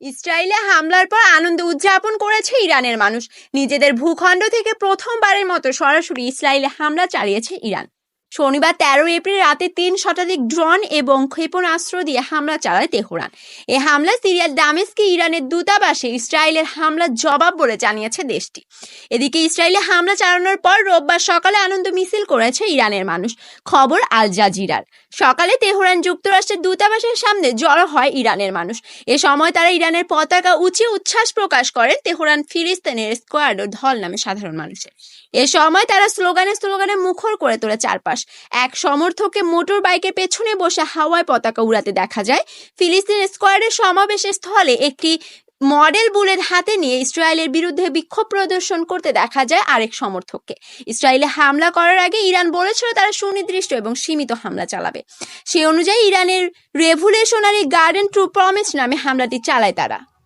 ইসরায়েলে হামলার পর আনন্দ উদযাপন করেছে ইরানের মানুষ। নিজেদের ভূখণ্ড থেকে প্রথমবারের মতো সরাসরি ইসরায়েলে হামলা চালিয়েছে ইরান। শনিবার তেরো এপ্রিল রাতে তিন শতাধিক ড্রোন এবং ক্ষেপণাস্ত্র দিয়ে হামলা চালায় তেহরান। এ হামলা সিরিয়ার দামেস্কে ইরানের দূতাবাসে ইসরায়েলের হামলার জবাব বলে জানিয়েছে দেশটি। এদিকে ইসরায়েলে হামলা চালানোর পর রোববার সকালে আনন্দ মিছিল করেছে ইরানের মানুষ। খবর আল জাজিরার। সকালে তেহরান যুক্তরাষ্ট্রের দূতাবাসের সামনে জড়ো হয় ইরানের মানুষ। এ সময় তারা ইরানের পতাকা উঁচিয়ে উচ্ছ্বাস প্রকাশ করেন তেহরান ফিলিস্তিনের স্কোয়াড ও ঢল নামে সাধারণ মানুষের। এ সময় তারা স্লোগানে স্লোগানে মুখর করে তোলে চারপাশ। এক সমর্থককে মোটর বাইকের পেছনে বসে হাওয়ায় পতাকা উড়াতে দেখা যায়। ফিলিস্তিন স্কোয়াডের সমাবেশের স্থলে একটি মডেল বুলেট হাতে নিয়ে ইসরায়েলের বিরুদ্ধে বিক্ষোভ প্রদর্শন করতে দেখা যায় আরেক সমর্থককে। ইসরায়েলে হামলা করার আগে ইরান বলেছিল তারা সুনির্দিষ্ট এবং সীমিত হামলা চালাবে। সেই অনুযায়ী ইরানের রেভুলেশনারি গার্ডেন ট্রু প্রমিস নামে হামলাটি চালায় তারা।